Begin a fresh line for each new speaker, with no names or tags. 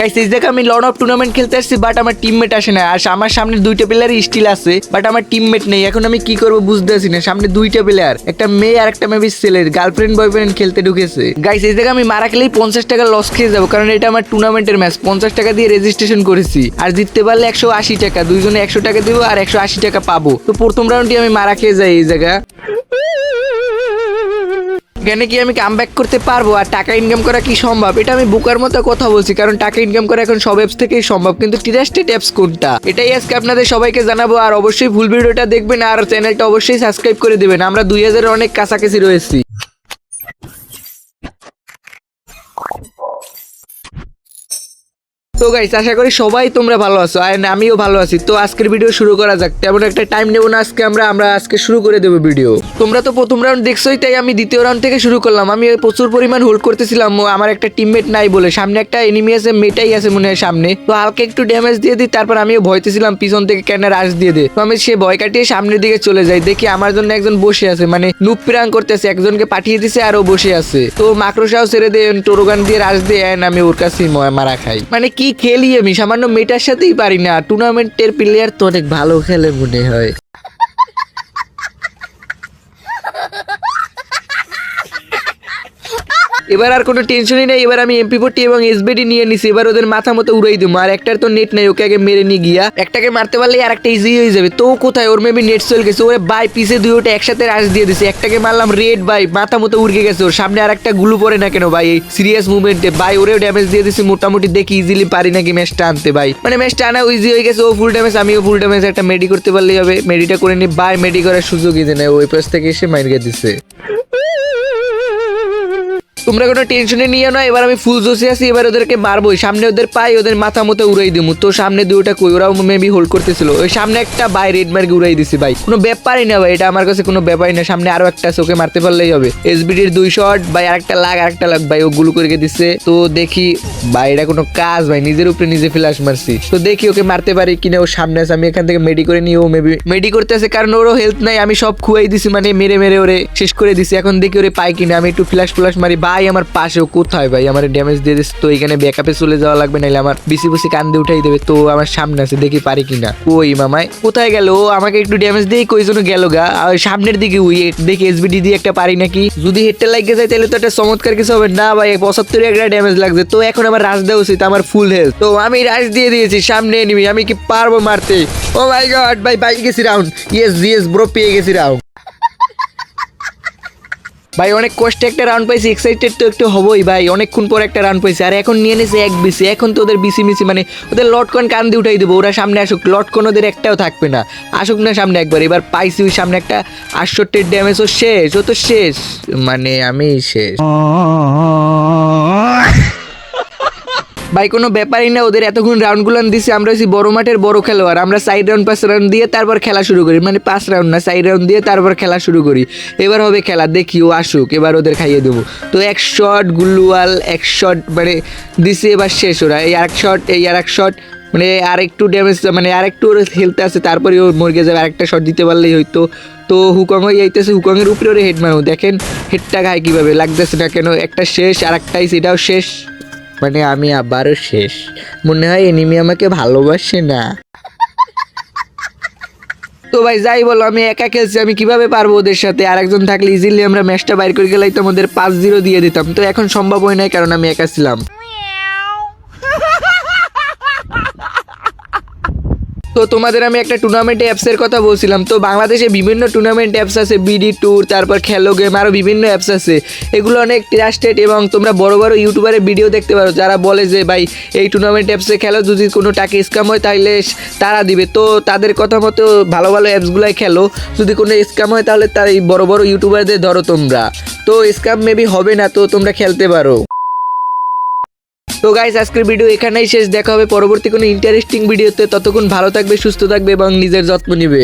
Guys এই জায়গায় আমি লর্ড অফ টুর্নামেন্ট খেলতে আসছি বাট আমার টিমমেট আসে না আর আমার সামনে দুইটা প্লেয়ারই স্টিল আছে বাট আমার টিমমেট নেই। এখন আমি কি করব বুঝতে পারছি না। সামনে দুইটা প্লেয়ার একটা মেয়ে আর একটা মেবি ছেলের গার্লফ্রেন্ড বয়ফ্রেন্ড খেলতে ঢুকেছে। গাইস এই জায়গায় আমি মারা খেলেই পঞ্চাশ টাকা লস খেয়ে যাব, কারণ এটা আমার টুর্নামেন্টের ম্যাচ পঞ্চাশ টাকা দিয়ে রেজিস্ট্রেশন করেছি। আর জিততে পারলে একশো আশি টাকা, দুইজনে একশো টাকা দেবো আর একশো আশি টাকা পাবো। তো প্রথম রাউন্ডে আমি মারা খেয়ে যাই এই জায়গা এখানে কি আমি কাম ব্যাক করতে পারব আর টাকা ইনকাম করা কি সম্ভব? এটা আমি বুকার মতো কথা বলছি, কারণ টাকা ইনকাম করা এখন সব অ্যাপস থেকেই সম্ভব। কিন্তু ট্রাস্টেড অ্যাপস কোনটা? এটাই আজকে আপনাদের সবাইকে জানাব আর অবশ্যই ফুল ভিডিওটা দেখবেন আর চ্যানেলটা অবশ্যই সাবস্ক্রাইব করে দেবেন। আমরা দুই হাজারের অনেক কাছাকাছি রয়েছি। তো গাইস আশা করি সবাই তোমরা ভালো আছো আর আমিও ভালো আছি। তো আজকের ভিডিও শুরু করা যাক। তেমন একটা টাইম নেব না আজকে আমরা আমরা আজকে শুরু করে দেবো ভিডিও তোমরা তো প্রথম রাউন্ড দেখছোই, তাই আমি দ্বিতীয় রাউন্ড থেকে শুরু করলাম। আমি প্রচুর পরিমাণ হোল্ড করতেছিলাম আমার একটা টিমমেট নাই বলে। সামনে একটা এনিমি আছে মেটাই আছে মনে হয় সামনে। তো হালকা একটু ড্যামেজ দিয়ে দিই, তারপর আমিও ভয়তেছিলাম, পিছন থেকে কেন রাশ দিয়ে দে। তো আমি সে ভয় কাটিয়ে সামনের দিকে চলে যাই। দেখি আমার জন্য একজন বসে আছে মানে নুপ প্রাং করতেছে, একজনকে পাঠিয়ে দিছে আর ও বসে আছে। তো মাকড়সাও ছেড়ে দিয়ে টোরোগান দিয়ে রাশ দিয়ে আমি ওর কাছেই ম- মারা খাই। মানে কি খেলি আমি, সামান্য মেটার সাথেই পারি না। টুর্নামেন্টের প্লেয়ার তো অনেক ভালো খেলে মনে হয়। এবার আর কোনো টেনশনই নেই, এবার আমি এমপি ফোরটি এবং এসবিডি নিয়ে নিছি, এবার ওদের মাথা মতো উড়াই দেবো আর একটার তো নেট নাই, ওকে আগে মেরে নিয়ে গিয়া। একটাকে মারতে পারলে আর একটা ইজি হয়ে যাবে। তো কোথায়? ওর মেবি নেট চলে গেছে, ওরে বাই পিসে দুই ওটা একসাথে রাশ দিয়ে দিছে। একটাকে মারলাম রেড বাই মাথা মতো উড়কে গেছে ওর। সামনে আর একটা গুলু পড়ে না কেন ভাই? এই সিরিয়াস মুভমেন্টে বাই ওরেও ড্যামেজ দিয়ে দিছি। মোটামুটি দেখি ইজিলি পারি নাকি ম্যাচটা আনতে ভাই। মানে ম্যাচটা আনা ইজি হয়ে গেছে, ও ফুল ড্যামেজ আমিও ফুল ড্যামেজ একটা মেডি করতে পারলেই হবে। মেডিটা করে নি বাই মেডি করার সুযোগই দেয় না ওই পাশ থেকে এসে মাইর দিছে তোমরা কোনো টেনশনে নিয়ে না, এবার আমি ফুল জোসে আছি, এবার ওদেরকে মারবোই। সামনে ওদের পাই ওদের মাথা মতো উড়াই দিমু। তো সামনে দুইটা কই, ওরাও মেবি হোল্ড করতেছিল। ওই সামনে একটা বাই রেড মার্কে উড়াই দিছি ভাই। কোনো ব্যাপারই না ভাই, এটা আমার কাছে কোনো ব্যাপারই না। সামনে আরও একটা চোখে মারতে পারলেই হবে। এসবিডির দুই শট ভাই আরেকটা লাগ আরেকটা লাগ, ভাই ও গুলো করে দিচ্ছে তো দেখি, ভাই এটা কোনো কাজ ভাই, নিজের উপরে নিজে ফ্ল্যাশ মারছি। তো দেখি ওকে মারতে পারি কিনা, ও সামনে আছে, আমি এখান থেকে মেডি করে নিয়ে ও মেবি মেডি করতে আছে, কারণ ওরও হেলথ নাই, আমি সব খুয়াই দিছি মানে মেরে মেরে ওরে শেষ করে দিছি। এখন দেখি ওরে পাই কিনা, আমি একটু ফ্ল্যাশ ফ্ল্যাশ মারি, ভাই আমার পাশে ও কোথায় ভাই? আমার ড্যামেজ দিয়ে দিচ্ছে তো এখানে ব্যাকআপে চলে যাওয়া লাগবে নাহলে আমার বিসি বুসি কান্দে উঠাই দেবে। তো আমার সামনে আছে, দেখি পারি কিনা। ওই মামায় কোথায় গেল? আমাকে একটু ড্যামেজ দিয়ে কই জন্য গেল গা। আর সামনের দিকে উই দেখি এসবিডি দিয়ে একটা পারি নাকি? যদি হেডটা লাগে যায়, তাহলে তো একটা চমৎকার কিছু হবে। না ভাই পঁচাত্তর একটা ড্যামেজ লাগছে। তো এখন আমার রাশ দেওয়া উচিত, আমার ফুল হেলথ তো আমি রাশ দিয়ে দিয়েছি, সামনে নিবি আমি কি পারব মারতে? ও মাই গড ভাই, পাই গেছি রাউন্ড ইয়েস ইয়েস ব্রো পেয়ে গেছি রাউন্ড ভাই অনেক কষ্টে একটা রাউন্ড পাইছি এক্সাইটেড তো একটু হবই ভাই অনেকক্ষণ পর একটা রাউন্ড পাইছি আর এখন নিয়ে নিয়েছে এক বিসি এখন তো ওদের বিসি মিসি মানে ওদের লটকন কান দিয়ে উঠাই দেবো ওরা সামনে আসুক লটকন ওদের একটাও থাকবে না আসুক না সামনে একবার এবার পাইছি ওই সামনে একটা আটষট্টির ড্যামেজ ও শেষ ও তো শেষ মানে আমি শেষ ভাই, কোনো ব্যাপারই না, ওদের এতক্ষণ রাউন্ডগুলো দিছি, আমরা হচ্ছি বড় মাঠের বড় খেলোয়াড়। আমরা সাইড রাউন্ড পাঁচ রাউন্ড দিয়ে তারপর খেলা শুরু করি। মানে পাঁচ রাউন্ড না সাইড রাউন্ড দিয়ে তারপর খেলা শুরু করি। এবার হবে খেলা, দেখি ও আসুক, এবার ওদের খাইয়ে দেবো। তো এক শট গুল্লুয়াল এক শট মানে দিছে, এবার শেষ ওরা। এই আরেক শট এই আর এক শট মানে আর একটু ড্যামেজ মানে আর একটু ওর হেলতে আছে, তারপরে ও মরে যাবে, আরেকটা শট দিতে পারলেই হয়তো তো হুকং যাইতেছে, হুকংয়ের উপরে ওরে হেড মারো দেখেন হেডটা খায় কীভাবে, লাগতেছে না কেন, একটা শেষ আর একটাই সেটাও শেষ। মানে আমি আবারও শেষ। মনে হয় এনিমি আমাকে ভালোবাসে না। তো ভাই, যাই বলো, আমি একা খেলছি, আমি কীভাবে পারব ওদের সাথে? আর একজন থাকলে ইজিলি আমরা ম্যাচটা বাইর করে গেলেই তোমাদের পাঁচ জিরো দিয়ে দিতাম। তো এখন সম্ভব হয় নাই কারণ আমি একা ছিলাম। তো তোমাদের আমি একটা টুর্নামেন্ট অ্যাপসের কথা বলছিলাম। তো বাংলাদেশে বিভিন্ন টুর্নামেন্ট অ্যাপস আছে বিডি ট্যুর তারপর খেলো গেম আরও বিভিন্ন অ্যাপস আছে। এগুলো অনেক ট্রাস্টেড এবং তোমরা বড় বড় ইউটিউবারের ভিডিও দেখতে পারো, যারা বলে যে, ভাই, এই টুর্নামেন্ট অ্যাপসে খেলো যদি কোনো টাকা স্ক্যাম হয় তাহলে তারা দিবে। তো তাদের কথা মতো ভালো ভালো অ্যাপসগুলাই খেলো যদি কোনো স্ক্যাম হয়, তাহলে তার এই বড় বড় ইউটিউবারদের ধরো তোমরা। তো স্ক্যাম মেবি হবে না, তো তোমরা খেলতে পারো। তো গাইস আজকের ভিডিও এখানেই শেষ। দেখা হবে পরবর্তী কোনো ইন্টারেস্টিং ভিডিওতে ততক্ষণ ভালো থাকবে, সুস্থ থাকবে এবং নিজের যত্ন নিবে।